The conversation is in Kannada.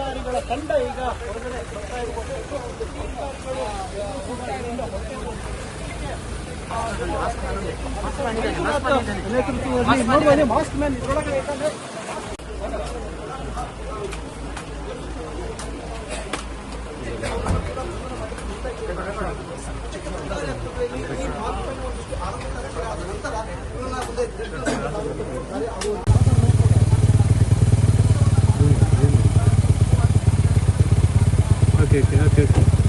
ಅಧಿಕಾರಿಗಳ ತಂಡ ಈಗ ಹೊರಗಡೆ ಬರ್ತಾ ಮಾಸ್ಕ್ ಮ್ಯಾನ್ ನಂತರ okay, okay, okay.